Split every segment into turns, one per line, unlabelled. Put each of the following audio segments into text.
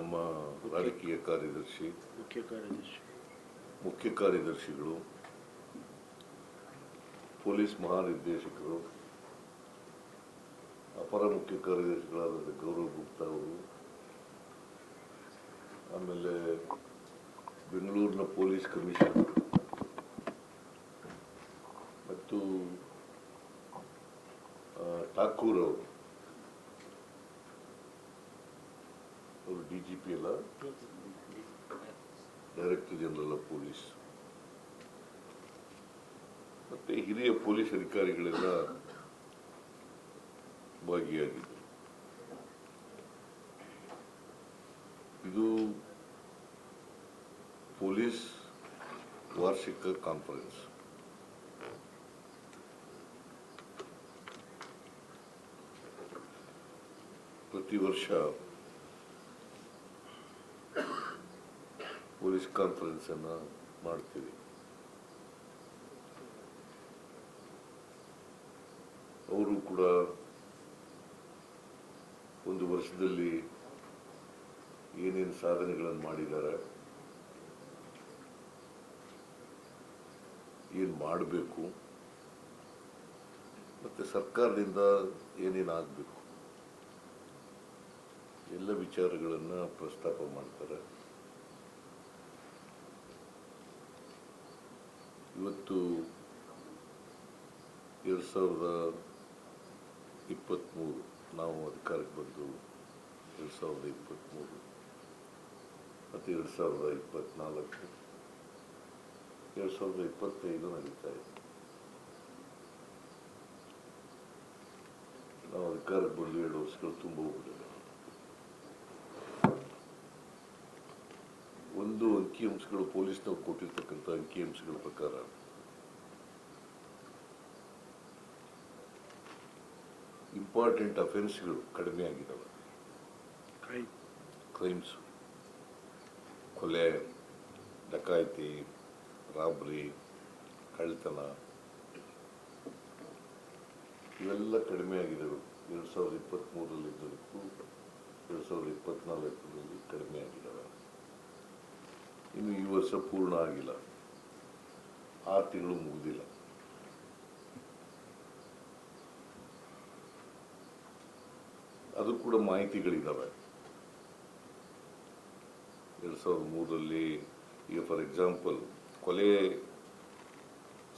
ನಮ್ಮ ರಾಜಕೀಯ ಕಾರ್ಯದರ್ಶಿ
ಮುಖ್ಯ ಕಾರ್ಯದರ್ಶಿ.
ಮುಖ್ಯ ಕಾರ್ಯದರ್ಶಿಗಳು ಪೊಲೀಸ್ ಮಹಾನಿರ್ದೇಶಕರು ಅಪರ ಮುಖ್ಯ ಕಾರ್ಯದರ್ಶಿಗಳಾದ ಗೌರವ್ ಗುಪ್ತಾ ಅವರು ಆಮೇಲೆ ಬೆಂಗಳೂರಿನ ಪೊಲೀಸ್ ಕಮಿಷನರ್ ಮತ್ತು ಠಾಕೂರ್ ಅವರು ಅವರು ಡಿ ಅಲ್ಲ? ಡೈರೆಕ್ಟರ್ ಜನರಲ್ ಆಫ್ ಪೊಲೀಸ್ ಮತ್ತೆ ಹಿರಿಯ ಪೊಲೀಸ್ ಅಧಿಕಾರಿಗಳೆಲ್ಲ ಭಾಗಿಯಾಗಿದ್ದರು. ಇದು ಪೊಲೀಸ್ ವಾರ್ಷಿಕ ಕಾನ್ಫರೆನ್ಸ್ ಪ್ರತಿ ವರ್ಷ ಪೊಲೀಸ್ ಕಾನ್ಫರೆನ್ಸನ್ನು ಮಾಡ್ತೀವಿ. ಅವರು ಕೂಡ ಒಂದು ವರ್ಷದಲ್ಲಿ ಏನೇನು ಸಾಧನೆಗಳನ್ನು ಮಾಡಿದ್ದಾರೆ, ಏನು ಮಾಡಬೇಕು, ಮತ್ತು ಸರ್ಕಾರದಿಂದ ಏನೇನು ಆಗಬೇಕು, ಎಲ್ಲ ವಿಚಾರಗಳನ್ನು ಪ್ರಸ್ತಾಪ ಮಾಡ್ತಾರೆ. ಇವತ್ತು ಎರಡು ಸಾವಿರದ ಇಪ್ಪತ್ತ್ಮೂರು ನಾವು ಅಧಿಕಾರಕ್ಕೆ ಬಂದು ಎರಡು ಸಾವಿರದ ಇಪ್ಪತ್ತ್ಮೂರು ಮತ್ತು ಎರಡು ಸಾವಿರದ ಇಪ್ಪತ್ತ್ನಾಲ್ಕು ಎರಡು ಸಾವಿರದ ಇಪ್ಪತ್ತೈದು ನಡೀತಾ ಇದೆ. ನಾವು ಅಧಿಕಾರಕ್ಕೆ ಬಂದು ಎರಡು ವರ್ಷಗಳು ತುಂಬ ಹೋಗ್ಬಿಟ್ಟಿದೆ ಒಂದು ಅಂಕಿಅಂಶಗಳು ಪೊಲೀಸ್ನವ್ರು ಕೊಟ್ಟಿರ್ತಕ್ಕಂಥ ಅಂಕಿಅಂಶಗಳ ಪ್ರಕಾರ. ಇಂಪಾರ್ಟೆಂಟ್ ಅಫೆನ್ಸ್ಗಳು ಕಡಿಮೆ ಆಗಿದ್ದಾವೆ ಕ್ರೈಮ್ಸ್ ಕೊಲೆ ಡಕಾಯಿತಿ ರಾಬ್ರಿ ಕಳ್ಳತನ. ಇವೆಲ್ಲ ಕಡಿಮೆ ಆಗಿದ್ದಾವೆ ಎರಡು ಸಾವಿರದ ಇಪ್ಪತ್ತ್ಮೂರರಲ್ಲಿ ಇದ್ದದಕ್ಕೂ ಎರಡು ಸಾವಿರದ ಇಪ್ಪತ್ತ್ನಾಲ್ಕರಲ್ಲಿ ಕಡಿಮೆ ಆಗಿದ್ದಾವೆ ಇನ್ನು ಈ ವರ್ಷ ಪೂರ್ಣ ಆಗಿಲ್ಲ. ಆರು ತಿಂಗಳು ಮುಗಿದಿಲ್ಲ. ಅದು ಕೂಡ ಮಾಹಿತಿಗಳಿದ್ದಾವೆ ಎರಡು ಸಾವಿರದ ಮೂರರಲ್ಲಿ ಈಗ ಫಾರ್ ಎಕ್ಸಾಂಪಲ್ ಕೊಲೆ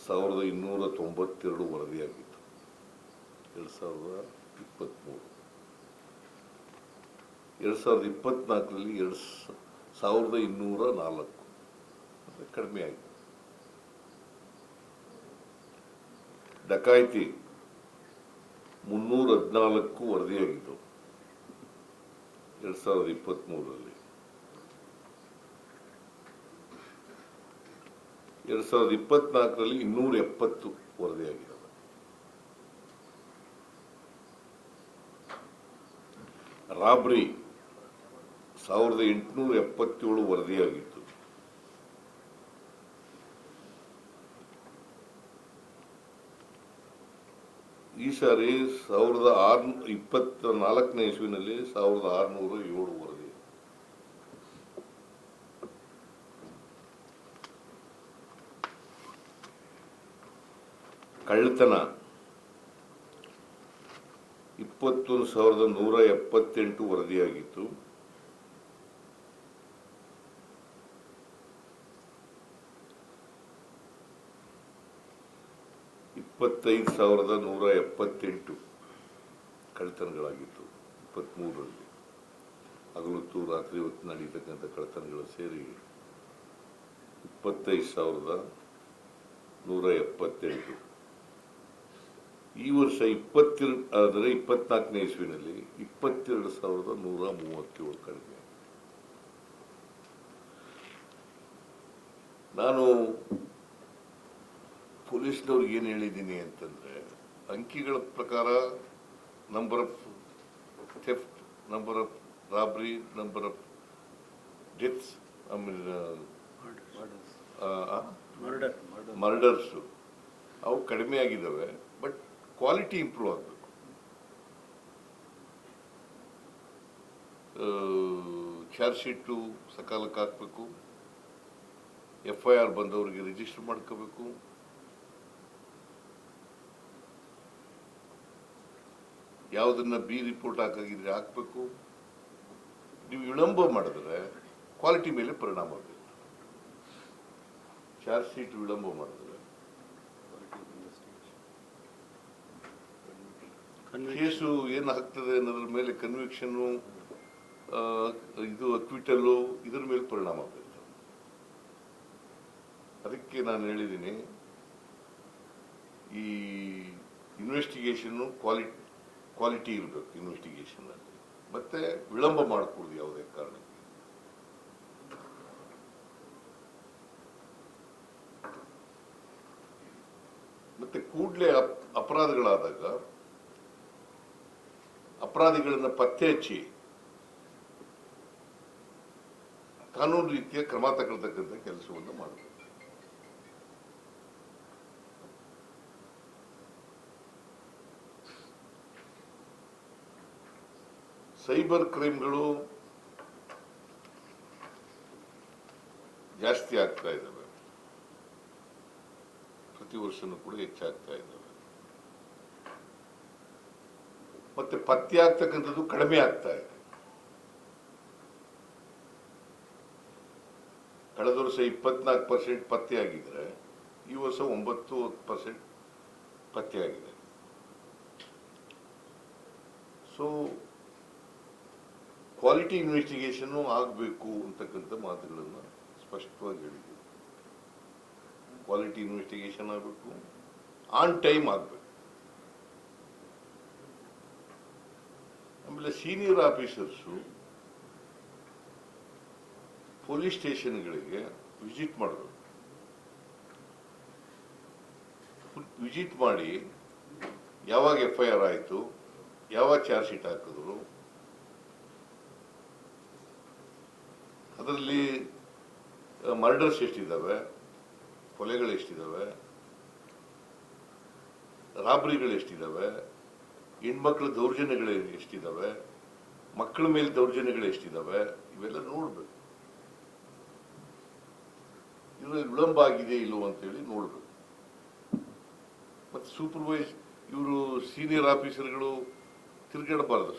ಸಾವಿರದ ಇನ್ನೂರ ತೊಂಬತ್ತೆರಡು ವರದಿಯಾಗಿತ್ತು. ಎರಡು ಸಾವಿರದ ಇಪ್ಪತ್ತ್ಮೂರು ಎರಡು ಸಾವಿರದ ಇಪ್ಪತ್ನಾಲ್ಕರಲ್ಲಿ ಎರಡು ಸಾವಿರದ ಇನ್ನೂರ ನಾಲ್ಕು. ಅಂದರೆ ಕಡಿಮೆ ಆಯಿತು. ಡಕಾಯಿತಿ ಮುನ್ನೂರ ಹದಿನಾಲ್ಕು ವರದಿಯಾಗಿತ್ತು. ಎರಡು ಸಾವಿರದ ಇಪ್ಪತ್ತ್ಮೂರರಲ್ಲಿ ಎರಡು ಸಾವಿರದ ಇಪ್ಪತ್ನಾಲ್ಕರಲ್ಲಿ ಇನ್ನೂರ ಎಪ್ಪತ್ತು ವರದಿಯಾಗಿದ್ದಾವೆ ರಾಬ್ರಿ ಸಾವಿರದ ಎಂಟುನೂರ ಎಪ್ಪತ್ತೇಳು ವರದಿಯಾಗಿತ್ತು. ಈ ಸಾರಿ ಸಾವಿರದ ಆರು ಇಪ್ಪತ್ತ ನಾಲ್ಕನೇ ಇಸುವಿನಲ್ಲಿ ಸಾವಿರದ ಆರುನೂರ ಏಳು ವರದಿ. ಕಳ್ಳತನ. ಇಪ್ಪತ್ತೊಂದು ಸಾವಿರದ ನೂರ ಎಪ್ಪತ್ತೆಂಟು ವರದಿಯಾಗಿತ್ತು. ಇಪ್ಪತ್ತೈದು ಸಾವಿರದ ನೂರ ಎಪ್ಪತ್ತೆಂಟು ಕಳ್ತನಗಳಾಗಿತ್ತು ಇಪ್ಪತ್ತ್ಮೂರರಲ್ಲಿ ಹಗಲೊತ್ತು ರಾತ್ರಿ ಹೊತ್ತು ನಡೀತಕ್ಕಂಥ ಕಳ್ತನಗಳು ಸೇರಿ ಇಪ್ಪತ್ತೈದು ಸಾವಿರದ ನೂರ ಎಪ್ಪತ್ತೆಂಟು. ಈ ವರ್ಷ ಇಪ್ಪತ್ತೆರಡು ಆದರೆ ಇಪ್ಪತ್ನಾಲ್ಕನೇ ಇಸ್ವಿನಲ್ಲಿ ಇಪ್ಪತ್ತೆರಡು ಸಾವಿರದ ನೂರ ಮೂವತ್ತೇಳು ಕಡಿಮೆ. ನಾನು ಪೊಲೀಸ್ನವ್ರಿಗೆ ಏನು ಹೇಳಿದ್ದೀನಿ ಅಂತಂದ್ರೆ ಅಂಕಿಗಳ ಪ್ರಕಾರ number of theft number of robbery number of deaths ಆಮೇಲೆ ಮರ್ಡರ್ಸು ಅವು ಕಡಿಮೆ ಆಗಿದ್ದಾವೆ ಬಟ್ ಕ್ವಾಲಿಟಿ ಇಂಪ್ರೂವ್ ಆಗಬೇಕು. ಚಾರ್ಜ್ ಶೀಟು ಸಕಾಲಕ್ಕೆ ಹಾಕಬೇಕು. ಎಫ್ ಐ ಆರ್ ಬಂದವರಿಗೆ ರಿಜಿಸ್ಟರ್ ಮಾಡ್ಕೋಬೇಕು. ಯಾವುದನ್ನ ಬಿ ರಿಪೋರ್ಟ್ ಹಾಕಾಗಿದ್ರೆ ಹಾಕಬೇಕು? ನೀವು ವಿಳಂಬ ಮಾಡಿದ್ರೆ ಕ್ವಾಲಿಟಿ ಮೇಲೆ ಪರಿಣಾಮ ಬೀರುತ್ತೆ. ಚಾರ್ಜ್ ಶೀಟ್ ವಿಳಂಬ ಮಾಡಿದ್ರೆ ಕೇಸು ಏನು ಆಗ್ತದೆ ಅನ್ನೋದ್ರ ಮೇಲೆ ಕನ್ವಿಕ್ಷನ್ನು ಇದು ಅಕ್ವಿಟಲ್ಲು ಇದ್ರ ಮೇಲೆ ಪರಿಣಾಮ ಬೀರುತ್ತೆ. ಅದಕ್ಕೆ ನಾನು ಹೇಳಿದ್ದೀನಿ ಈ ಇನ್ವೆಸ್ಟಿಗೇಷನ್ನು ಕ್ವಾಲಿಟಿ ಕ್ವಾಲಿಟಿ ಇರಬೇಕು ಇನ್ವೆಸ್ಟಿಗೇಷನ್ನಲ್ಲಿ ಮತ್ತೆ ವಿಳಂಬ ಮಾಡಕೂಡದು ಯಾವುದೇ ಕಾರಣಕ್ಕೆ. ಮತ್ತೆ ಕೂಡಲೇ ಅಪರಾಧಗಳಾದಾಗ, ಅಪರಾಧಿಗಳನ್ನ ಪತ್ತೆ ಹಚ್ಚಿ ಕಾನೂನು ರೀತಿಯ ಕ್ರಮ ತಗೊಳ್ತಕ್ಕಂಥ ಕೆಲಸವನ್ನು ಮಾಡಬೇಕು ಸೈಬರ್ ಕ್ರೈಮ್ಗಳು ಜಾಸ್ತಿ ಆಗ್ತಾ ಇದ್ದಾವೆ. ಪ್ರತಿ ವರ್ಷನೂ ಕೂಡ ಹೆಚ್ಚಾಗ್ತಾ ಇದ್ದಾವೆ. ಮತ್ತೆ ಪತ್ತೆ ಆಗ್ತಕ್ಕಂಥದ್ದು ಕಡಿಮೆ ಆಗ್ತಾ ಇದೆ. ಕಳೆದ ವರ್ಷ ಇಪ್ಪತ್ನಾಲ್ಕು ಪರ್ಸೆಂಟ್ ಪತ್ತೆ ಆಗಿದ್ರೆ, ಈ ವರ್ಷ ಒಂಬತ್ತು ಪರ್ಸೆಂಟ್ ಪತ್ತೆ ಆಗಿದೆ. ಸೊ ಕ್ವಾಲಿಟಿ ಇನ್ವೆಸ್ಟಿಗೇಷನ್ ಆಗಬೇಕು ಅಂತಕ್ಕಂಥ ಮಾತುಗಳನ್ನು ಸ್ಪಷ್ಟವಾಗಿ ಹೇಳಿದ್ದೀವಿ. ಕ್ವಾಲಿಟಿ ಇನ್ವೆಸ್ಟಿಗೇಷನ್ ಆಗಬೇಕು ಆನ್ ಟೈಮ್ ಆಗಬೇಕು. ಆಮೇಲೆ ಸೀನಿಯರ್ ಆಫೀಸರ್ಸು ಪೊಲೀಸ್ ಸ್ಟೇಷನ್ಗಳಿಗೆ ವಿಸಿಟ್ ಮಾಡಬೇಕು. ವಿಸಿಟ್ ಮಾಡಿ ಯಾವಾಗ ಎಫ್ ಐ ಆರ್ ಆಯಿತು, ಯಾವಾಗ ಚಾರ್ಜ್ ಶೀಟ್ ಹಾಕಿದ್ರು ಅದರಲ್ಲಿ ಮರ್ಡರ್ಸ್ ಎಷ್ಟಿದ್ದಾವೆ, ಕೊಲೆಗಳು ಎಷ್ಟಿದ್ದಾವೆ, ರಾಬ್ರಿಗಳು ಎಷ್ಟಿದ್ದಾವೆ, ಹೆಣ್ಮಕ್ಳ ದೌರ್ಜನ್ಯಗಳು ಎಷ್ಟಿದ್ದಾವೆ, ಮಕ್ಕಳ ಮೇಲೆ ದೌರ್ಜನ್ಯಗಳು ಎಷ್ಟಿದ್ದಾವೆ, ಇವೆಲ್ಲ ನೋಡ್ಬೇಕು. ಇದರಲ್ಲಿ ವಿಳಂಬ ಆಗಿದೆ ಇಲ್ಲೋ ಅಂತೇಳಿ ನೋಡ್ಬೇಕು. ಮತ್ತೆ ಸೂಪರ್ವೈಸ್, ಇವರು ಸೀನಿಯರ್ ಆಫೀಸರ್ಗಳು ತಿರುಗಾಡಬಾರ್ದು.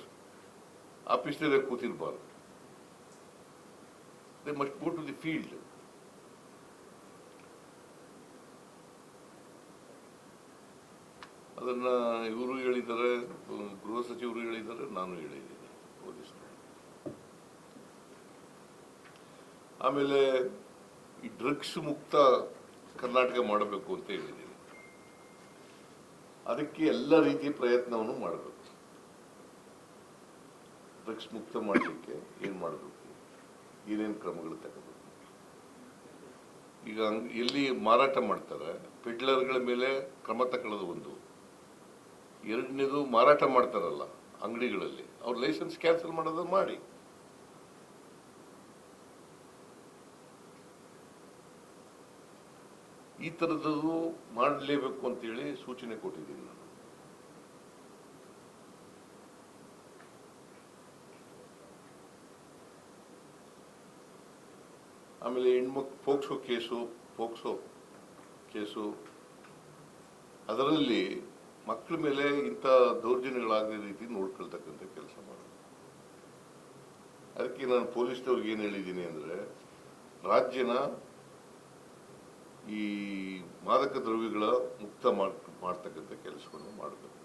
ಆಫೀಸ್ನಲ್ಲೇ ಕೂತಿರಬಾರ್ದು. They must go to the field. ಅದನ್ನು ಇವರು ಹೇಳಿದ್ದಾರೆ, ಗೃಹ ಸಚಿವರು ಹೇಳಿದ್ದಾರೆ, ನಾನು ಹೇಳಿದ್ದೀನಿ, ಪೊಲೀಸರು. ಆಮೇಲೆ ಈ ಡ್ರಗ್ಸ್ ಮುಕ್ತ ಕರ್ನಾಟಕ ಮಾಡಬೇಕು ಅಂತ ಹೇಳಿದ್ದೀನಿ. ಅದಕ್ಕೆ ಎಲ್ಲ ರೀತಿಯ ಪ್ರಯತ್ನವನ್ನು ಮಾಡಬೇಕು. ಡ್ರಗ್ಸ್ ಮುಕ್ತ ಮಾಡಲಿಕ್ಕೆ ಏನು ಮಾಡಬೇಕು? ಏನೇನು ಕ್ರಮಗಳು ತಗೋಬೇಕು? ಈಗ ಎಲ್ಲಿ ಮಾರಾಟ ಮಾಡ್ತಾರೆ ಪಿಡ್ಲರ್ಗಳ ಮೇಲೆ ಕ್ರಮ ತಗೊಳ್ಳೋದು ಒಂದು. ಎರಡನೇದು ಮಾರಾಟ ಮಾಡ್ತಾರಲ್ಲ ಅಂಗಡಿಗಳಲ್ಲಿ, ಅವ್ರ ಲೈಸೆನ್ಸ್ ಕ್ಯಾನ್ಸಲ್ ಮಾಡೋದು ಮಾಡಿ. ಈ ಥರದ್ದು ಮಾಡಲೇಬೇಕು ಅಂತೇಳಿ ಸೂಚನೆ ಕೊಟ್ಟಿದ್ದೀನಿ ನಾನು. ಆಮೇಲೆ ಹೆಣ್ಮಕ್, ಪೋಕ್ಸೋ ಕೇಸು ಪೋಕ್ಸೋ ಕೇಸು. ಅದರಲ್ಲಿ ಮಕ್ಕಳ ಮೇಲೆ ಇಂಥ ದೌರ್ಜನ್ಯಗಳಾಗದ ರೀತಿ ನೋಡ್ಕೊಳ್ತಕ್ಕಂಥ ಕೆಲಸ ಮಾಡೋದು. ಅದಕ್ಕೆ ನಾನು ಪೊಲೀಸ್ನವ್ರಿಗೆ ಏನು ಹೇಳಿದ್ದೀನಿ ಅಂದರೆ, ರಾಜ್ಯನ ಈ ಮಾದಕ ದ್ರವ್ಯಗಳ ಮುಕ್ತ ಮಾಡ್, ಮಾಡ್ತಕ್ಕಂಥ ಕೆಲಸವನ್ನು ಮಾಡಬೇಕು.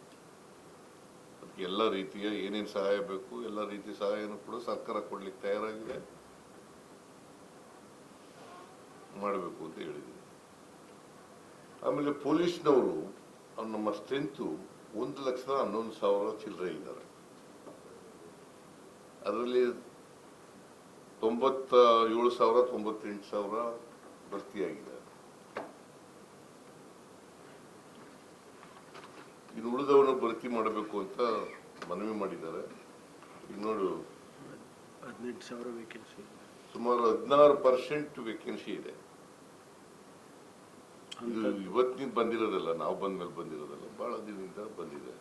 ಅದಕ್ಕೆ ಎಲ್ಲ ರೀತಿಯ ಏನೇನು ಸಹಾಯ ಬೇಕು, ಎಲ್ಲ ರೀತಿಯ ಸಹಾಯನೂ ಕೂಡ ಸರ್ಕಾರ ಕೊಡ್ಲಿಕ್ಕೆ ತಯಾರಾಗಿದೆ. ಮಾಡಬೇಕು ಅಂತ ಹೇಳಿದ್ದೀನಿ ಆಮೇಲೆ ಪೊಲೀಸ್ನವರು ನಮ್ಮ ಸ್ಟ್ರೆಂತು ಒಂದು ಲಕ್ಷದ ಹನ್ನೊಂದು ಸಾವಿರ ಚಿಲ್ಲರೆ ಇದ್ದಾರೆ. ಅದರಲ್ಲಿ ತೊಂಬತ್ತ ಏಳು ಸಾವಿರ ತೊಂಬತ್ತೆಂಟು ಸಾವಿರ ಭರ್ತಿಯಾಗಿದೆ. ಇನ್ನು ಉಳಿದವನು ಭರ್ತಿ ಮಾಡಬೇಕು ಅಂತ ಮನವಿ ಮಾಡಿದ್ದಾರೆ. ಈಗ ನೋಡು.
ಹದಿನೆಂಟು ಸಾವಿರ ವೇಕೆನ್ಸಿ
ಸುಮಾರು ಹದಿನಾರು ಪರ್ಸೆಂಟ್ ವೇಕೆನ್ಸಿ ಇದೆ. ಇದು ಇವತ್ತಿನಿಂದ ಬಂದಿರೋದಲ್ಲ ನಾವು ಬಂದ ಮೇಲೆ ಬಂದಿರೋದಲ್ಲ ಬಹಳ ದಿನದಿಂದ ಬಂದಿದೆ.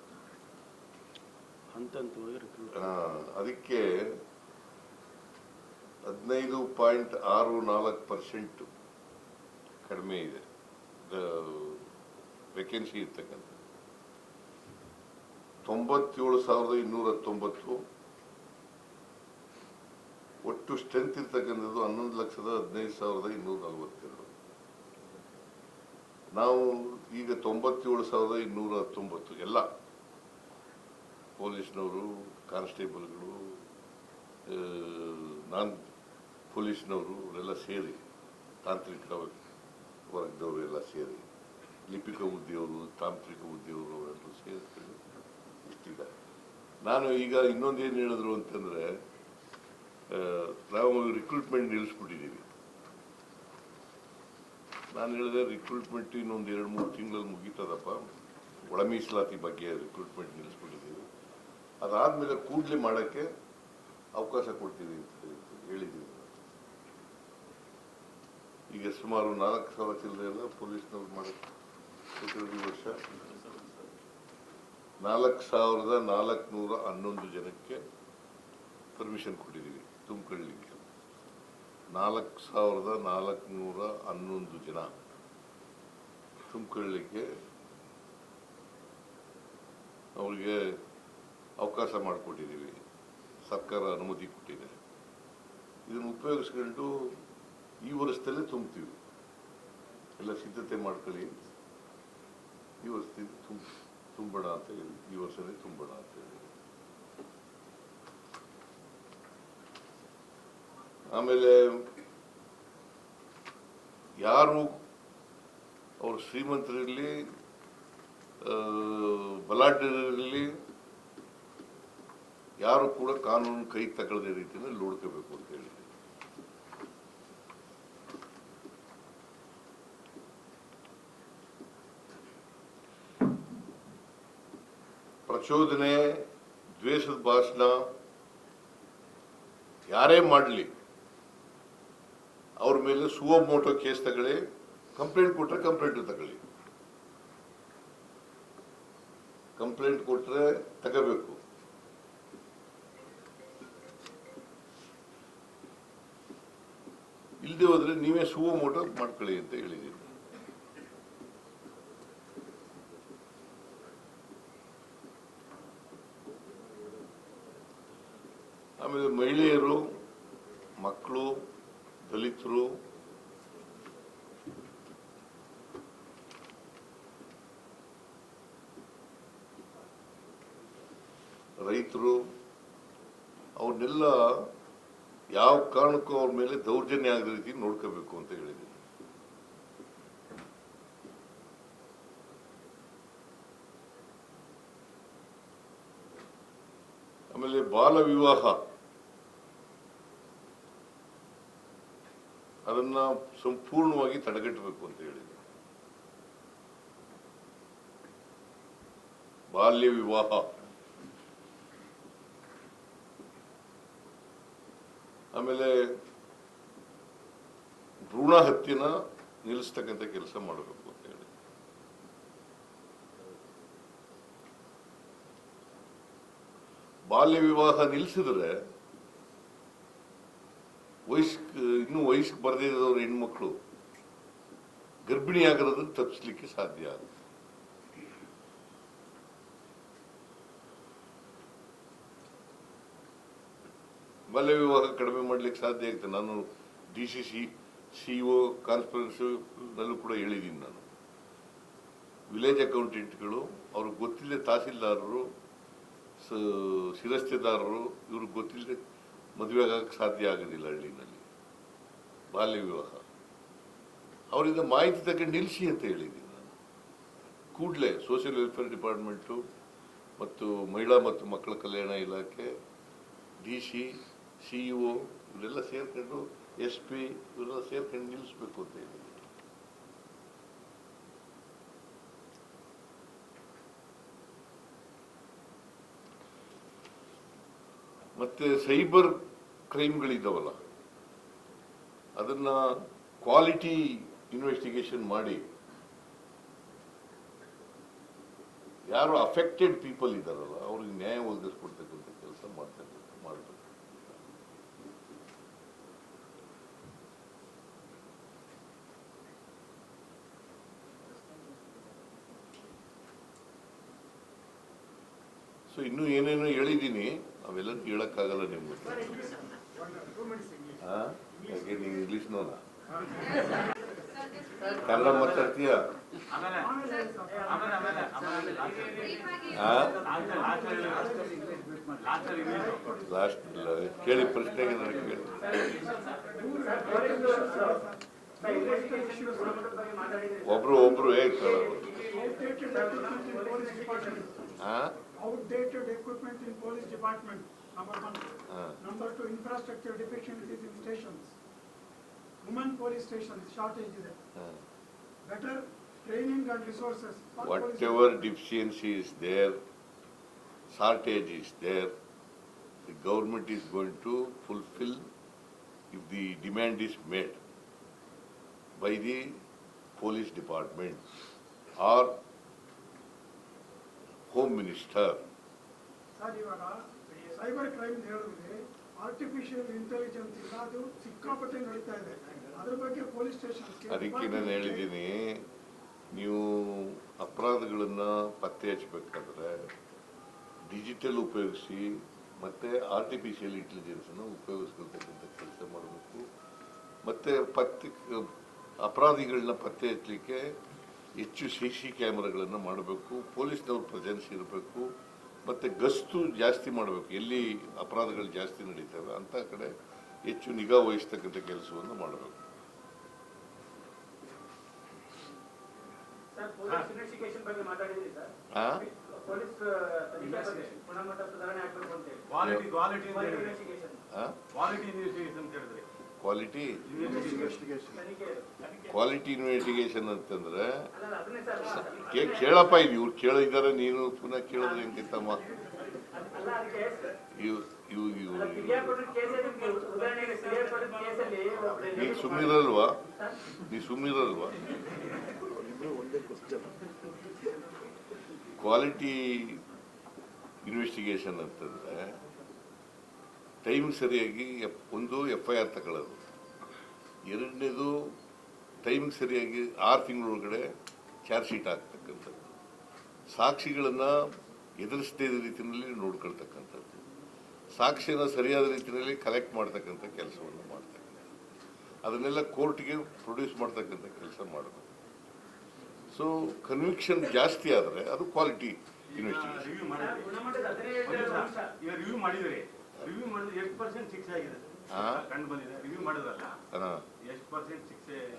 ಹಂತ ಹಂತವಾಗಿ ರಿಕ್ರೂಟ್
ಆ, ಅದಕ್ಕೆ ಹದಿನೈದು ಪಾಯಿಂಟ್ ಆರು ನಾಲ್ಕು ಪರ್ಸೆಂಟ್ ಕಡಿಮೆ ಇದೆ. ವೇಕೆನ್ಸಿ ಇರ್ತಕ್ಕಂಥ. ತೊಂಬತ್ತೇಳು ಸಾವಿರದ ಇನ್ನೂರ ಹತ್ತೊಂಬತ್ತು ಒಟ್ಟು ಸ್ಟ್ರೆಂತ್ ಇರ್ತಕ್ಕಂಥದ್ದು ಹನ್ನೊಂದು ಲಕ್ಷದ ಹದಿನೈದು ಸಾವಿರದ ಇನ್ನೂರ ನಲವತ್ತೆರಡು ನಾವು ಈಗ ತೊಂಬತ್ತೇಳು ಸಾವಿರದ ಇನ್ನೂರ ಹತ್ತೊಂಬತ್ತು, ಎಲ್ಲ ಪೊಲೀಸ್ನವರು, ಕಾನ್ಸ್ಟೇಬಲ್ಗಳು ನಾನ್ ಪೊಲೀಸ್ನವರು ಅವರೆಲ್ಲ ಸೇರಿ ತಾಂತ್ರಿಕ ವರ್ಗದವರು ಎಲ್ಲ ಸೇರಿ, ಲಿಪಿಕ ಹುದ್ದೆಯವರು ತಾಂತ್ರಿಕ ಹುದ್ದೆಯವರು ಅವರೆಲ್ಲರೂ ಸೇರಿಕೊಂಡು ಇಷ್ಟಿದೆ. ನಾನು ಈಗ ಇನ್ನೊಂದೇನು ಹೇಳಿದ್ರು ಅಂತಂದ್ರೆ ನಾವು ರಿಕ್ರೂಟ್ಮೆಂಟ್ ನಿಲ್ಲಿಸ್ಬಿಟ್ಟಿದ್ದೀವಿ ನಾನು ಹೇಳಿದೆ ರಿಕ್ರೂಟ್ಮೆಂಟ್ ಇನ್ನೊಂದು ಎರಡು ಮೂರು ತಿಂಗಳಲ್ಲಿ ಮುಗೀತದಪ್ಪ. ಒಳ ಮೀಸಲಾತಿ ಬಗ್ಗೆ ರಿಕ್ರೂಟ್ಮೆಂಟ್ ನಿಲ್ಲಿಸ್ಬಿಟ್ಟಿದ್ದೀವಿ ಅದಾದಮೇಲೆ ಕೂಡಲೇ ಮಾಡೋಕ್ಕೆ ಅವಕಾಶ ಕೊಡ್ತೀವಿ ಅಂತ ಹೇಳಿ- ಹೇಳಿದ್ದೀವಿ ಈಗ ಸುಮಾರು ನಾಲ್ಕು ಸಾವಿರ ಚಿಲ್ಲರೆ ಎಲ್ಲ ಪೊಲೀಸ್ನವ್ರು ಮಾಡಿ ವರ್ಷ. ನಾಲ್ಕು ಸಾವಿರದ ನಾಲ್ಕುನೂರ ಹನ್ನೊಂದು ಜನಕ್ಕೆ ಪರ್ಮಿಷನ್ ಕೊಟ್ಟಿದ್ದೀವಿ ತುಂಬಿಕೊಳ್ಳಿಕ್ಕೆ. ನಾಲ್ಕು ಸಾವಿರದ ನಾಲ್ಕುನೂರ ಹನ್ನೊಂದು ಜನ. ತುಂಬಿಕೊಳ್ಳಲಿಕ್ಕೆ ಅವರಿಗೆ ಅವಕಾಶ ಮಾಡಿಕೊಟ್ಟಿದ್ದೀವಿ. ಸರ್ಕಾರ ಅನುಮತಿ ಕೊಟ್ಟಿದೆ. ಇದನ್ನು ಉಪಯೋಗಿಸ್ಕೊಂಡು ಈ ವರ್ಷದಲ್ಲೇ ತುಂಬ್ತೀವಿ. ಎಲ್ಲ ಸಿದ್ಧತೆ ಮಾಡ್ಕೊಳ್ಳಿ. ಈ ವರ್ಷದಲ್ಲಿ ತುಂಬ ತುಂಬೋಣ ಅಂತ ಹೇಳಿ ಈ ವರ್ಷನೇ ತುಂಬೋಣ ಅಂತ ಹೇಳಿ ಆಮೇಲೆ ಯಾರು ಅವರು ಶ್ರೀಮಂತರಿರಲಿ ಬಲಾಢ್ಯರಿರಲಿ, ಯಾರು ಕೂಡ ಕಾನೂನು ಕೈ ತಗೊಳ್ಳದೆ ರೀತಿಯಲ್ಲಿ ನೋಡ್ಕೋಬೇಕು ಅಂತ ಹೇಳಿ ಪ್ರಚೋದನೆ, ದ್ವೇಷದ ಭಾಷಣ, ಯಾರೇ ಮಾಡಲಿ ಅವ್ರ ಮೇಲೆ ಸುವೋ ಮೋಟೋ ಕೇಸ್ ತಗೊಳ್ಳಿ, ಕಂಪ್ಲೇಂಟ್ ಕೊಟ್ಟರೆ ಕಂಪ್ಲೇಂಟ್ ತಗೊಳ್ಳಿ. ಕಂಪ್ಲೇಂಟ್ ಕೊಟ್ಟರೆ ತಗೋಬೇಕು. ಇಲ್ಲದೆ ಹೋದ್ರೆ ನೀವೇ ಸುವೋ ಮೋಟೋ ಮಾಡ್ಕೊಳ್ಳಿ ಅಂತ ಹೇಳಿದ್ದೀನಿ ಆಮೇಲೆ ಮಹಿಳೆಯರು ಮಕ್ಕಳು ದಲಿತರು ರೈತರು ಅವ್ರನ್ನೆಲ್ಲ ಯಾವ ಕಾರಣಕ್ಕೂ ದೌರ್ಜನ್ಯ ಆಗದ ರೀತಿ ನೋಡ್ಕೋಬೇಕು ಅಂತ ಹೇಳಿದ್ದೀನಿ ಆಮೇಲೆ ಬಾಲ ವಿವಾಹ ಅದನ್ನ ಸಂಪೂರ್ಣವಾಗಿ ತಡೆಗಟ್ಟಬೇಕು ಅಂತ ಹೇಳಿದ್ರು. ಬಾಲ್ಯ ವಿವಾಹ ಆಮೇಲೆ ಭ್ರೂಣ ಹತ್ಯೆನ ನಿಲ್ಲಿಸ್ತಕ್ಕಂಥ ಕೆಲಸ ಮಾಡಬೇಕು ಅಂತ ಹೇಳಿ. ಬಾಲ್ಯ ವಿವಾಹ ನಿಲ್ಲಿಸಿದ್ರೆ ವಯಸ್ಕ, ಇನ್ನೂ ವಯಸ್ಸಿಗೆ ಬರದೇ ಇರೋರು ಹೆಣ್ಮಕ್ಳು ಗರ್ಭಿಣಿ ಆಗಿರೋದನ್ನ ತಪ್ಪಿಸ್ಲಿಕ್ಕೆ ಸಾಧ್ಯ ಆಗುತ್ತೆ. ಬಾಲ್ಯ ವಿವಾಹ ಕಡಿಮೆ ಮಾಡ್ಲಿಕ್ಕೆ ಸಾಧ್ಯ ಆಗುತ್ತೆ. ನಾನು ಡಿ ಸಿ ಸಿ ಸಿಇಒ ಒ ನಲ್ಲೂ ಕೂಡ ಹೇಳಿದ್ದೀನಿ ನಾನು. ವಿಲೇಜ್ ಅಕೌಂಟೆಂಟ್ಗಳು ಅವ್ರಿಗೆ ಗೊತ್ತಿಲ್ಲದೆ ತಹಸೀಲ್ದಾರರು, ಸ- ಶಿರಸ್ತೆದಾರರು, ಇವ್ರಿಗೆ ಗೊತ್ತಿಲ್ಲದೆ ಮದುವೆ ಆಗೋಕ್ಕೆ ಸಾಧ್ಯ ಆಗೋದಿಲ್ಲ ಹಳ್ಳಿನಲ್ಲಿ. ಬಾಲ್ಯ ವಿವಾಹ. ಅವರಿಂದ ಮಾಹಿತಿ ತಗೊಂಡು ನಿಲ್ಲಿಸಿ ಅಂತ ಹೇಳಿದ್ದೀನಿ ನಾನು. ಕೂಡಲೇ ಸೋಷಿಯಲ್ ವೆಲ್ಫೇರ್ ಡಿಪಾರ್ಟ್ಮೆಂಟು ಮತ್ತು ಮಹಿಳಾ ಮತ್ತು ಮಕ್ಕಳ ಕಲ್ಯಾಣ ಇಲಾಖೆ ಡಿ ಸಿ ಸಿಇಒ ಇವರೆಲ್ಲ ಸೇರ್ಕೊಂಡು ಎಸ್ ಪಿ ಇವರೆಲ್ಲ ಸೇರ್ಕೊಂಡು ನಿಲ್ಲಿಸ್ಬೇಕು ಅಂತ ಹೇಳಿದ್ದೀನಿ ಮತ್ತೆ ಸೈಬರ್ ಕ್ರೈಮ್ಗಳಿದ್ದಾವಲ್ಲ ಅದನ್ನ ಕ್ವಾಲಿಟಿ ಇನ್ವೆಸ್ಟಿಗೇಷನ್ ಮಾಡಿ ಯಾರು ಅಫೆಕ್ಟೆಡ್ ಪೀಪಲ್ ಇದ್ದಾರಲ್ಲ, ಅವ್ರಿಗೆ ನ್ಯಾಯ ಒದಗಿಸ್ಕೊಡ್ತಕ್ಕಂಥ ಕೆಲಸ ಮಾಡ್ತಾ ಇರ್ಬೇಕು ಮಾಡಬೇಕು ಸೊ ಇನ್ನೂ ಏನೇನು ಹೇಳಿದ್ದೀನಿ, ಅವೆಲ್ಲ ಕೇಳೋಕ್ಕಾಗಲ್ಲ ನಿಮ್ಗೆ. ಹಾಂ ಯಾಕೆ ನೀನು ಇಂಗ್ಲೀಷ್ ನೋಡ ಕನ್ನಡ ಮಾತಾಡ್ತೀಯ? ಲಾಸ್ಟ್ ಕೇಳಿ ಪ್ರಶ್ನೆಗೆ ನನಗೆ ಕೇಳಿ. ಒಬ್ರು ಒಬ್ರು ಹೇಗೆ ಹಾ
outdated equipment in police department, number one.
Uh.
Number two, infrastructure deficiencies in stations. Women police stations, shortage is
there.
Uh, Better training and resources.
Whatever deficiency is there, shortage is there, the government is going to fulfill if the demand is made by the police department or home minister
sir ಇವಾಗ cyber crime ಹೇಳಿದ್ರೆ artificial intelligence ಇಲ್ಲ ಅದು ಸಿಕ್ಕಾಪಟ್ಟೆ ನಡೀತಾ ಇದೆ. ಅದ್ರ ಬಗ್ಗೆ police station
ಅದಕ್ಕೆ ನಾನು ಹೇಳಿದ್ದೀನಿ ನೀವು ಅಪರಾಧಗಳನ್ನು ಪತ್ತೆ ಹಚ್ಚಬೇಕಾದ್ರೆ ಡಿಜಿಟಲ್ ಉಪಯೋಗಿಸಿ ಮತ್ತು ಆರ್ಟಿಫಿಷಿಯಲ್ ಇಂಟೆಲಿಜೆನ್ಸನ್ನು ಉಪಯೋಗಿಸ್ಕೊಳ್ತಕ್ಕಂಥ ಕೆಲಸ ಮಾಡಬೇಕು. ಮತ್ತು ಪತ್ತೆ ಅಪರಾಧಿಗಳನ್ನ ಪತ್ತೆ ಹಚ್ಚಲಿಕ್ಕೆ ಹೆಚ್ಚು ಸಿ ಸಿ ಕ್ಯಾಮ್ರಾಗಳನ್ನು ಮಾಡಬೇಕು ಪೊಲೀಸ್ನವ್ರ ಪ್ರೆಸೆನ್ಸ್ ಇರಬೇಕು ಮತ್ತು ಗಸ್ತು ಜಾಸ್ತಿ ಮಾಡಬೇಕು ಎಲ್ಲಿ ಅಪರಾಧಗಳು ಜಾಸ್ತಿ ನಡೀತವೆ ಅಂಥ ಕಡೆ ಹೆಚ್ಚು ನಿಗಾ ವಹಿಸ್ತಕ್ಕಂಥ ಕೆಲಸವನ್ನು ಮಾಡಬೇಕು.
ಸರ್
ಕ್ವಾಲಿಟಿ ಕ್ವಾಲಿಟಿ
ಇನ್ವೆಸ್ಟಿಗೇಷನ್
ಅಂತಂದ್ರೆ
ಅಲ್ಲ ಅಲ್ಲ, ಸರ್
ಕೇಳಪ್ಪ ಇದು ಇವ್ರು ಕೇಳಿದಾರೆ ನೀನು ಪುನಃ ಕೇಳಿದ್ರೆ ಹೆಂಗಿತ್ತಮ್ಮ
ಅಲ್ಲ ಅದಕ್ಕೆ
ಇವ್ ಇವ್ ಇವ್ ನೀ ಸುಮ್ಮನಿರಲ್ವಾ ನೀ ಸುಮ್ಮನಿರಲ್ವಾ ಕ್ವಾಲಿಟಿ ಇನ್ವೆಸ್ಟಿಗೇಷನ್ ಅಂತಂದ್ರೆ ಟೈಮ್ ಸರಿಯಾಗಿ ಎಫ್- ಒಂದು ಎಫ್ ಐ ಆರ್ ತಗೊಳ್ಳೋದು. ಎರಡನೇದು ಟೈಮ್ ಸರಿಯಾಗಿ ಆರು ತಿಂಗಳೊಳಗಡೆ ಚಾರ್ಜ್ ಶೀಟ್ ಆಗ್ತಕ್ಕಂಥದ್ದು ಸಾಕ್ಷಿಗಳನ್ನು ಎದುರಿಸದೇ ರೀತಿಯಲ್ಲಿ ನೋಡ್ಕೊಳ್ತಕ್ಕಂಥದ್ದು. ಸಾಕ್ಷಿನ ಸರಿಯಾದ ರೀತಿಯಲ್ಲಿ ಕಲೆಕ್ಟ್ ಮಾಡ್ತಕ್ಕಂಥ ಕೆಲಸವನ್ನು ಮಾಡ್ತಕ್ಕಂಥ ಅದನ್ನೆಲ್ಲ ಕೋರ್ಟ್ಗೆ ಪ್ರೊಡ್ಯೂಸ್ ಮಾಡ್ತಕ್ಕಂಥ ಕೆಲಸ ಮಾಡಬೇಕು. ಸೊ ಕನ್ವಿಕ್ಷನ್ ಜಾಸ್ತಿ ಆದರೆ ಅದು ಕ್ವಾಲಿಟಿ ಇನ್ವೆಸ್ಟಿಗೇಷನ್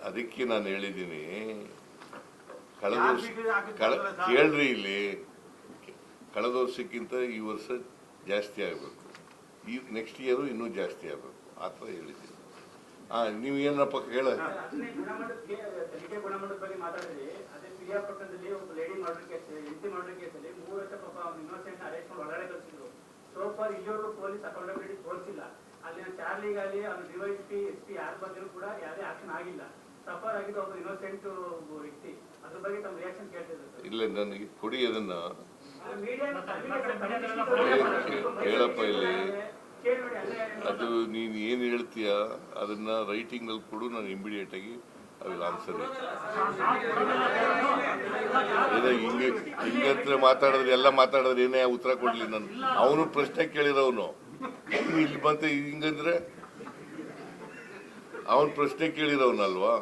ಅದಕ್ಕೆ ನಾನು ಹೇಳಿದ್ದೀನಿ. ಕಳೆದ ವರ್ಷ? ಕೇಳ್ರಿ ಇಲ್ಲಿ. ಕಳೆದ ವರ್ಷಕ್ಕಿಂತ ಈ ವರ್ಷ ಜಾಸ್ತಿ ಆಗಬೇಕು. ಈ ನೆಕ್ಸ್ಟ್ ಇಯರು ಇನ್ನೂ ಜಾಸ್ತಿ ಆಗಬೇಕು. ಆ ಥರ ಹೇಳಿದ್ದೀನಿ. ಹಾಂ ನೀವು ಏನಪ್ಪ ಕೇಳ?
ಮೂರು ವರ್ಷ ಪಾಪ ಇನ್ನೋಸೆಂಟ್ ಅರೆಸ್ಟ್ ಮಾಡಿ ಒಳಗಡೆ ಕಳಿಸಿದ್ರು. ಸೋ ಫಾರ್ ಇಲ್ಲಿವರೆಗೂ ಪೊಲೀಸ್ ಅಕೌಂಟಬಿಲಿಟಿ ತೋರಿಸಿಲ್ಲ. ಅಲ್ಲಿನ ಆಗಲಿ ಡಿವೈಸ್ ಪಿ ಎಸ್ ಪಿ ಯಾರ ಬಂದರೂ ಕೂಡ ಯಾವುದೇ ಆಕ್ಷನ್ ಆಗಿಲ್ಲ. ಸಫರ್ ಆಗಿದ್ದು ಒಬ್ಬ ಇನ್ನೋಸೆಂಟ್ ವ್ಯಕ್ತಿ. ಅದ್ರ ಬಗ್ಗೆ ತಮ್ಮ ರಿಯಾಕ್ಷನ್ ಕೇಳ್ತಿದ್ರು
ಇಲ್ಲ ನನಗೆ ಕೊಡಿ ಅದನ್ನ
ಮೀಡಿಯಾ
ಹೇಳಪ್ಪ ಇಲ್ಲಿ.
ಅಲ್ಲೇ
ಅದು ನೀನು ಏನು ಹೇಳ್ತೀಯ ಅದನ್ನ ರೈಟಿಂಗ್ನಲ್ಲಿ ಕೊಡು ನಾನು ಇಮಿಡಿಯೇಟ್ ಆಗಿ ಐ ವಿಲ್ ಆನ್ಸರ್ ಹಿಂಗೆ ಹಿಂಗತ್ರ ಮಾತಾಡಿದ್ರೆ ಎಲ್ಲ ಮಾತಾಡಿದ್ರೆ ಏನೇ ಉತ್ತರ ಕೊಡ್ಲಿ ನಾನು. ಅವನು ಪ್ರಶ್ನೆ ಕೇಳಿರೋನು. ಇಲ್ಲಿ ಬಂತ ಹಿಂಗಂದ್ರೆ? ಅವನ್ ಪ್ರಶ್ನೆ ಕೇಳಿರೋನಲ್ವಾ?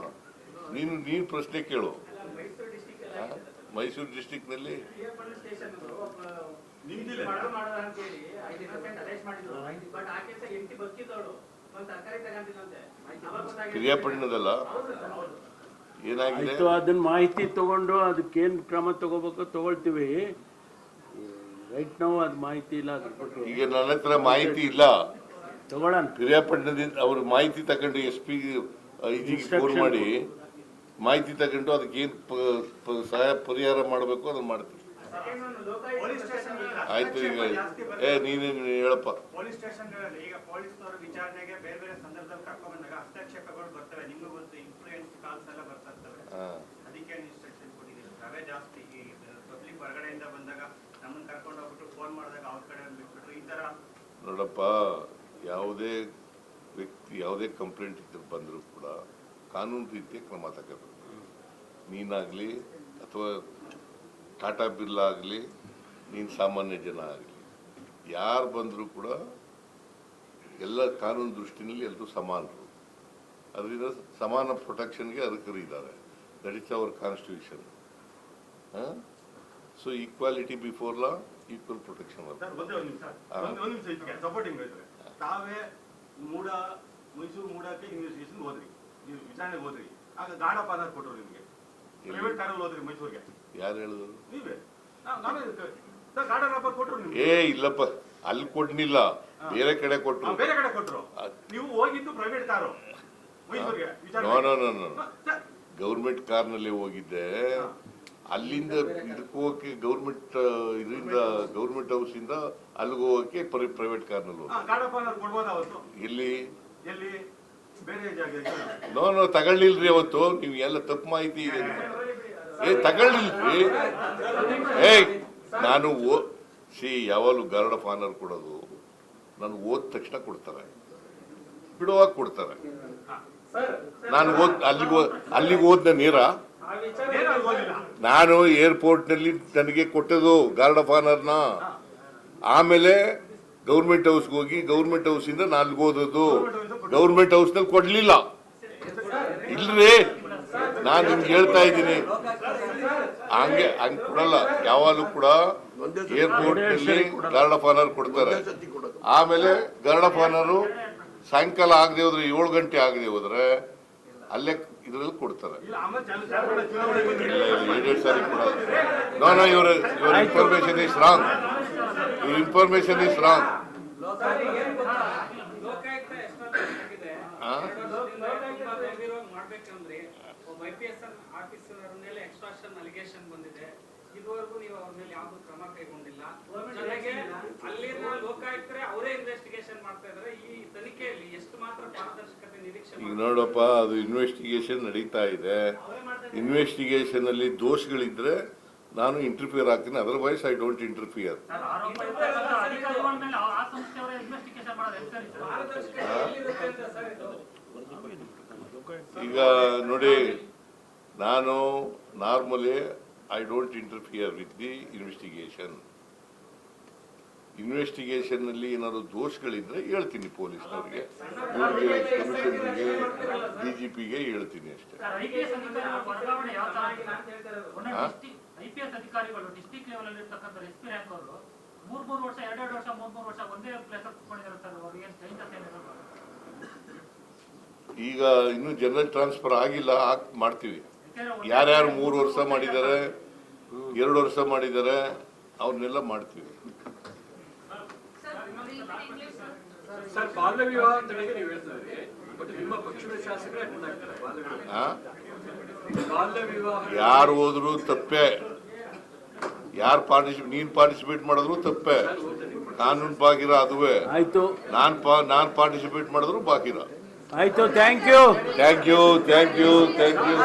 ನೀನು ನೀನು ಪ್ರಶ್ನೆ ಕೇಳು.
ಮೈಸೂರು
ಡಿಸ್ಟಿಕ್ನಲ್ಲಿ ಮೈಸೂರು ಡಿಸ್ಟಿಕ್ನಲ್ಲಿ? ಏನಾಗಿದೆ?
ಆಯ್ತು ಅದನ್ನ ಮಾಹಿತಿ ತಗೊಂಡು ಅದಕ್ಕೇನು ಕ್ರಮ ತಗೋಬೇಕು ತಗೊಳ್ತೀವಿ. ರೈಟ್ ನಾವು ಅದು ಮಾಹಿತಿ ಇಲ್ಲ ಅದ್ರ ಬಗ್ಗೆ
ಈಗ ನನ್ನ ಹತ್ರ ಮಾಹಿತಿ ಇಲ್ಲ.
ತಗೊಳ್ಳೋಣ.
ಪಿರಿಯಾಪಟ್ಟಣದಿಂದ ಅವ್ರ ಮಾಹಿತಿ ತಗೊಂಡು ಎಸ್ ಪಿ ಇಜಿಗೆ ಫೋನ್ ಮಾಡಿ ಮಾಹಿತಿ ತಗೊಂಡು ಅದಕ್ಕೆ ಏನು ಸಹಾಯ ಪರಿಹಾರ ಮಾಡಬೇಕು ಅದನ್ನ ಮಾಡ್ತೀವಿ ಆಯ್ತು ಈಗ ಏ ನೀನೇ ಹೇಳಪ್ಪ.
ಪೊಲೀಸ್ ಸ್ಟೇಷನ್ಗಳಲ್ಲಿ ಈಗ ಪೊಲೀಸ್ನವರು ವಿಚಾರಣೆಗೆ ಬೇರೆ ಬೇರೆ ಸಂದರ್ಭದಲ್ಲಿ ಕರ್ಕೊಂಡ್ ಬಂದಾಗ ಹಸ್ತಕ್ಷೇಪಗಳು ಬರ್ತವೆ ನಿಮ್ಗೂ ಗೊತ್ತು ಇನ್ಫ್ಲೂಯೆನ್ಸ್ ಕಾಲ್ಸ್ ಎಲ್ಲ ಬರ್ತಾ ಇರ್ತವೆ
ಹಾ.
ಅದಕ್ಕೆ ಇನ್ಸ್ಟ್ರಕ್ಷನ್ ಕೊಟ್ಟಿದ್ದೀವಿ ಅವೇ ಜಾಸ್ತಿ ಈ ಪಬ್ಲಿಕ್ ಹೊರಗಡೆಯಿಂದ ಬಂದಾಗ ನಮ್ಮನ್ನ ಕರ್ಕೊಂಡು ಹೋಗ್ಬಿಟ್ಟು ಫೋನ್ ಮಾಡಿದಾಗ ಅವ್ರ ಕಡೆ ಬಿಟ್ಬಿಟ್ರು ಈ ತರ
ನೋಡಪ್ಪ, ಯಾವುದೇ ವ್ಯಕ್ತಿ, ಯಾವುದೇ ಕಂಪ್ಲೇಂಟ್ ಬಂದರೂ ಕೂಡ ಕಾನೂನು ರೀತಿಯ ಕ್ರಮ ತಗೋಬೇಕು. ನೀನಾಗಲಿ ಅಥವಾ ಟಾಟಾ ಬಿರ್ಲಾ ಆಗಲಿ, ನೀನು ಸಾಮಾನ್ಯ ಜನ ಆಗಲಿ, ಯಾರು ಬಂದರೂ ಕೂಡ ಎಲ್ಲ ಕಾನೂನು ದೃಷ್ಟಿನಲ್ಲಿ ಎಲ್ಲರೂ ಸಮಾನರು. ಅದರಿಂದ ಸಮಾನ ಪ್ರೊಟೆಕ್ಷನ್ಗೆ ಅರ್ಹರು ಇದ್ದಾರೆ. That is our constitution so equality before law equal protection
sir ಒಂದೇ ಒಂದು ನಿಮಿಷ. ಒಂದು ಒಂದು ನಿಮಿಷ ಇದಕ್ಕೆ ಸಪೋರ್ಟಿಂಗ್ ಹೇಳ್ತಾರೆ ತಾವೇ ಮೂಡ ಮೈಸೂರು ಮೂಡಕ್ಕೆ ಇನ್ವೆಸ್ಟಿಗೇಷನ್ ಹೋದ್ರಿ. ನೀವು ವಿಚಾರಣೆಗೆ ಹೋದ್ರಿ. ಆಗ ಗಾಢ ಪದಾರ್ಥ ಕೊಟ್ಟರು ನಿಮಗೆ. ಪ್ರೈವೇಟ್ ಕಾರಲ್ಲಿ ಹೋದ್ರಿ ಮೈಸೂರಿಗೆ.
ಯಾರು ಹೇಳಿದ್ರು?
ನೀವೇ. ನಾ- ನಾವೇ ಇದಕ್ಕೆ- ಸರ್ ಗಾಢ ರಾಪರ್ ಕೊಟ್ಟರು ನಿಮ್ಗೆ?
ಏ ಇಲ್ಲಪ್ಪ. ಅಲ್ಲಿ ಕೊಡ್ನಿಲ್ಲ ಬೇರೆ ಕಡೆ
ಆ,
ಕೊಟ್ರು
ಬೇರೆ ಕಡೆ ಕೊಟ್ಟರು ನೀವು ಹೋಗಿದ್ದು ಪ್ರೈವೇಟ್ ಕಾರು. ಮೈಸೂರಿಗೆ ಸರ್,
ಗೌರ್ಮೆಂಟ್ ಕಾರ್ನಲ್ಲಿ ಹೋಗಿದ್ದೆ. ಅಲ್ಲಿಂದ ಇದಕ್ಕೆ ಹೋಗಕ್ಕೆ ಗೌರ್ಮೆಂಟ್ ಇದರಿಂದ ಗೌರ್ಮೆಂಟ್ ಹೌಸ್ ಇಂದ ಅಲ್ಲಿಗೆ ಹೋಗಕ್ಕೆ ಪ್ರೈವೇಟ್ ಕಾರ್ನಲ್ಲಿ
ನಲ್ಲಿ ಇಲ್ಲಿ
ನೋ ನೋ ತಗೊಳ್ಳಿಲ್ರಿ ಅವತ್ತು. ನೀವು ಎಲ್ಲ ತಪ್ಪು ಮಾಹಿತಿ ಇದೆ. ಏ ತಗೊಳ್ಳಿಲ್ರಿ? ಏ ನಾನು ಓ ಸಿ ಯಾವಾಗಲೂ ಗಾರ್ಡ್ ಆಫ್ ಆನರ್ ಕೊಡೋದು. ನಾನು ಓದ್ ತಕ್ಷಣ ಕೊಡ್ತಾರೆ. ಬಿಡುವಾಗ ಕೊಡ್ತಾರೆ. ನಾನು ಓದ್ ಅಲ್ಲಿಗೆ ಅಲ್ಲಿಗೆ ಹೋದ್ನ ನೀರ ನಾನು ಏರ್ಪೋರ್ಟ್ನಲ್ಲಿ ನನಗೆ ಕೊಟ್ಟದು ಗಾರ್ಡ್ ಆಫ್ ಆನರ್ನ. ಆಮೇಲೆ ಗೌರ್ಮೆಂಟ್ ಹೌಸ್ಗೆ ಹೋಗಿ ಗೌರ್ಮೆಂಟ್ ಹೌಸ್ ಇಂದ ನಾನು ಅಲ್ಲಿಗೆ ಹೋದದ್ದು. ಗೌರ್ಮೆಂಟ್ ಹೌಸ್ನಲ್ಲಿ ಕೊಡ್ಲಿಲ್ಲ. ಇಲ್ರಿ, ನಾನು ನಿಮ್ಗೆ ಹೇಳ್ತಾ ಇದ್ದೀನಿ. ಹಂಗೆ ಹಂಗೆ ಕೊಡಲ್ಲ. ಯಾವಾಗಲೂ ಕೂಡ ಏರ್ಪೋರ್ಟ್ನಲ್ಲಿ ಗಾರ್ಡ್ ಆಫ್ ಆನರ್ ಕೊಡ್ತಾರೆ. ಆಮೇಲೆ ಗಾರ್ಡ್ ಆಫ್ ಆನರು ಸಾಯಂಕಾಲ ಆಗದೆ ಹೋದ್ರೆ ಏಳು ಗಂಟೆ ಆಗದೆ ಹೋದ್ರೆ ಅಲ್ಲೇ ಇದ್ರಲ್ಲಿ ಕೊಡ್ತಾರೆ. ನೋ ನೋ ಇವರ your information is wrong your information is wrong
Lokayukta ಎಷ್ಟೊತ್ತಾಗಿದೆ
ಆ?
ಮಾಡ್ಬೇಕಂದ್ರೆ ಒಬ್ಬ ಐ ಪಿ ಎಸ್ ಆಫೀಸರ್ ಮೇಲೆ ಎಕ್ಸ್ಟ್ರಾಕ್ಷನ್ ಅಲಿಗೇಷನ್ ಬಂದಿದೆ ಇದುವರೆಗೂ ನೀವು ಅವ್ರ ಮೇಲೆ ಯಾವ್ದು ಕ್ರಮ ಕೈಗೊಂಡಿಲ್ಲ ಜೊತೆಗೆ ಅಲ್ಲಿನ ಲೋಕಾಯುಕ್ತರೇ ಅವರೇ ಇನ್ವೆಸ್ಟಿಗೇಷನ್ ಮಾಡ್ತಾ ಇದ್ದಾರೆ ಈ ತನಿಖೆಯಲ್ಲಿ ಎಷ್ಟು ಮಾತ್ರ ಪಾರದರ್ಶಕತೆ ನಿರೀಕ್ಷೆ
ಈಗ ನೋಡಪ್ಪ ಅದು ಇನ್ವೆಸ್ಟಿಗೇಷನ್ ನಡೀತಾ ಇದೆ. ಇನ್ವೆಸ್ಟಿಗೇಷನ್ ಅಲ್ಲಿ ದೋಷಗಳಿದ್ರೆ ನಾನು ಇಂಟರ್ಫಿಯರ್ ಆಗ್ತೀನಿ. ಅದರ್ವೈಸ್ ಐ ಡೋಂಟ್ ಇಂಟರ್ಫಿಯರ್
ಅಧಿಕಾರಿಗಳ ಮೇಲೆ ಆ ಸಂಸ್ಥೆಯವರೇ ಇನ್ವೆಸ್ಟಿಗೇಷನ್ ಮಾಡೋದು ಸರ್
ಪಾರದರ್ಶಕತೆ ಎಲ್ಲಿರುತ್ತೆ ಅಂತ ಸರ್
ಈಗ ನೋಡಿ ನಾನು normally I don't interfere with the investigation ಇನ್ವೆಸ್ಟಿಗೇಷನ್ನಲ್ಲಿ ಏನಾದ್ರು ದೋಷಗಳಿದ್ರೆ ಹೇಳ್ತೀನಿ ಪೊಲೀಸ್ನವರಿಗೆ. ಕಮಿಷನರ್ಗೆ ಡಿಜಿಪಿಗೆ ಹೇಳ್ತೀನಿ ಅಷ್ಟೇ.
ಸರ್ ಐ ಪಿ ವರ್ಗಾವಣೆ ಯಾವ ತರ
ಅಂತ ಹೇಳ್ತಾರೆ. ಅವರು.
ಒಂದೊಂದು
ಹಾ?
ಡಿಸ್ಟಿಕ್ ಐ ಪಿ ಎಸ್ ಅಧಿಕಾರಿಗಳು ಡಿಸ್ಟಿಕ್ ಲೆವೆಲ್ ಅಲ್ಲಿ ಇರ್ತಕ್ಕಂಥ ಎಸ್ ಪಿ ರ್ಯಾಂಕ್ ಅವರು ಮೂರ್ ಮೂರು ವರ್ಷ ಎರಡೆರಡು ವರ್ಷ ಮೂರ್ ಮೂರು ವರ್ಷ ಒಂದೇ ಪ್ಲೇಸ್ ಕುತ್ಕೊಂಡಿದ್ದಾರೆ ಸರ್ ಅವ್ರಿಗೆ ಏನ್ ಚೇಂಜಸ್
ಈಗ ಇನ್ನು ಜನರಲ್ ಟ್ರಾನ್ಸ್ಫರ್ ಆಗಿಲ್ಲ ಮಾಡ್ತೀವಿ. ಯಾರ್ಯಾರು ಮೂರು ವರ್ಷ ಮಾಡಿದ್ದಾರೆ ಎರಡು ವರ್ಷ ಮಾಡಿದ್ದಾರೆ ಅವ್ರನ್ನೆಲ್ಲ ಮಾಡ್ತೀವಿ.
ಸರ್ ಬಾಲ್ಯ ವಿವಾಹ ತಡೆಗೆ ನೀವು ಹೇಳ್ತಾರೆ ಬಟ್ ನಿಮ್ಮ ಪಕ್ಷದ ಶಾಸಕರೇ ಮುಂದಾಗ್ತಾರೆ ಬಾಲ್ಯ ವಿವಾಹ
ಯಾರು ಹೋದ್ರು ತಪ್ಪೆ. ಯಾರು ಪಾರ್ಟಿಸಿಪೇಟ್ ನೀನ್ ಪಾರ್ಟಿಸಿಪೇಟ್ ಮಾಡಿದ್ರು ತಪ್ಪೆ. ಕಾನೂನು ಬಾಕಿರ ಅದುವೇ.
ಆಯ್ತು.
ನಾನ್ ಪಾ ನಾನ್ ಪಾರ್ಟಿಸಿಪೇಟ್ ಮಾಡಿದ್ರು ಬಾಕಿರ.
ಆಯ್ತು thank you
thank you thank you thank you